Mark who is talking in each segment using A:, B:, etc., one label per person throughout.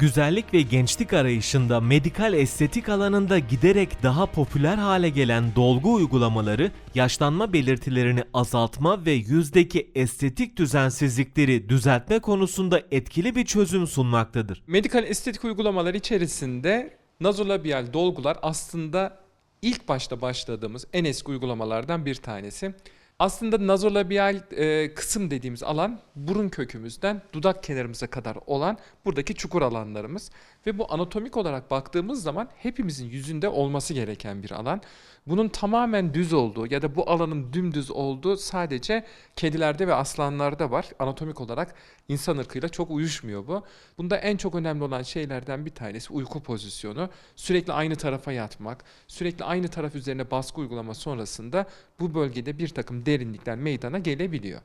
A: Güzellik ve gençlik arayışında medikal estetik alanında giderek daha popüler hale gelen dolgu uygulamaları yaşlanma belirtilerini azaltma ve yüzdeki estetik düzensizlikleri düzeltme konusunda etkili bir çözüm sunmaktadır.
B: Medikal estetik uygulamalar içerisinde nazolabial dolgular aslında ilk başta başladığımız en eski uygulamalardan bir tanesi. Aslında nazolabial e, kısım dediğimiz alan burun kökümüzden dudak kenarımıza kadar olan buradaki çukur alanlarımız ve bu anatomik olarak baktığımız zaman hepimizin yüzünde olması gereken bir alan. Bunun tamamen düz olduğu ya da bu alanın dümdüz olduğu sadece kedilerde ve aslanlarda var. Anatomik olarak insan ırkıyla çok uyuşmuyor bu. Bunda en çok önemli olan şeylerden bir tanesi uyku pozisyonu. Sürekli aynı tarafa yatmak, sürekli aynı taraf üzerine baskı uygulama sonrasında bu bölgede bir takım derinlikler meydana gelebiliyor.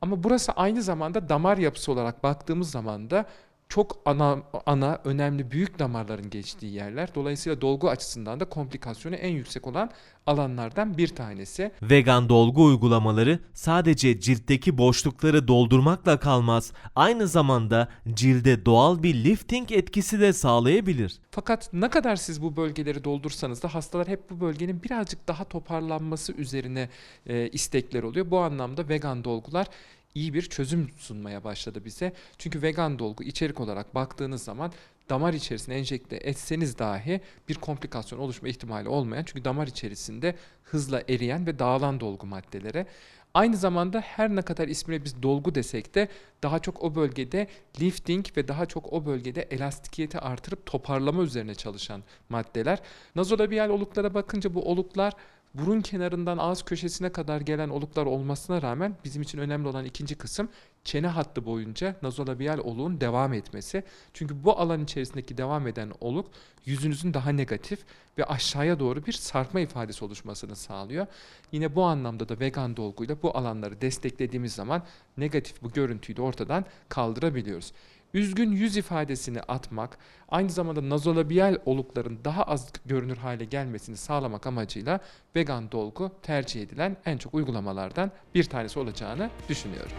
B: Ama burası aynı zamanda damar yapısı olarak baktığımız zaman da çok ana ana önemli büyük damarların geçtiği yerler. Dolayısıyla dolgu açısından da komplikasyonu en yüksek olan alanlardan bir tanesi.
A: Vegan dolgu uygulamaları sadece ciltteki boşlukları doldurmakla kalmaz, aynı zamanda cilde doğal bir lifting etkisi de sağlayabilir.
B: Fakat ne kadar siz bu bölgeleri doldursanız da hastalar hep bu bölgenin birazcık daha toparlanması üzerine e, istekler oluyor. Bu anlamda vegan dolgular iyi bir çözüm sunmaya başladı bize. Çünkü vegan dolgu içerik olarak baktığınız zaman damar içerisine enjekte etseniz dahi bir komplikasyon oluşma ihtimali olmayan çünkü damar içerisinde hızla eriyen ve dağılan dolgu maddeleri. Aynı zamanda her ne kadar ismine biz dolgu desek de daha çok o bölgede lifting ve daha çok o bölgede elastikiyeti artırıp toparlama üzerine çalışan maddeler. Nazolabial oluklara bakınca bu oluklar burun kenarından ağız köşesine kadar gelen oluklar olmasına rağmen bizim için önemli olan ikinci kısım çene hattı boyunca nazolabial oluğun devam etmesi. Çünkü bu alan içerisindeki devam eden oluk yüzünüzün daha negatif ve aşağıya doğru bir sarkma ifadesi oluşmasını sağlıyor. Yine bu anlamda da vegan dolguyla bu alanları desteklediğimiz zaman negatif bu görüntüyü de ortadan kaldırabiliyoruz. Üzgün yüz ifadesini atmak, aynı zamanda nazolabial olukların daha az görünür hale gelmesini sağlamak amacıyla vegan dolgu tercih edilen en çok uygulamalardan bir tanesi olacağını düşünüyorum.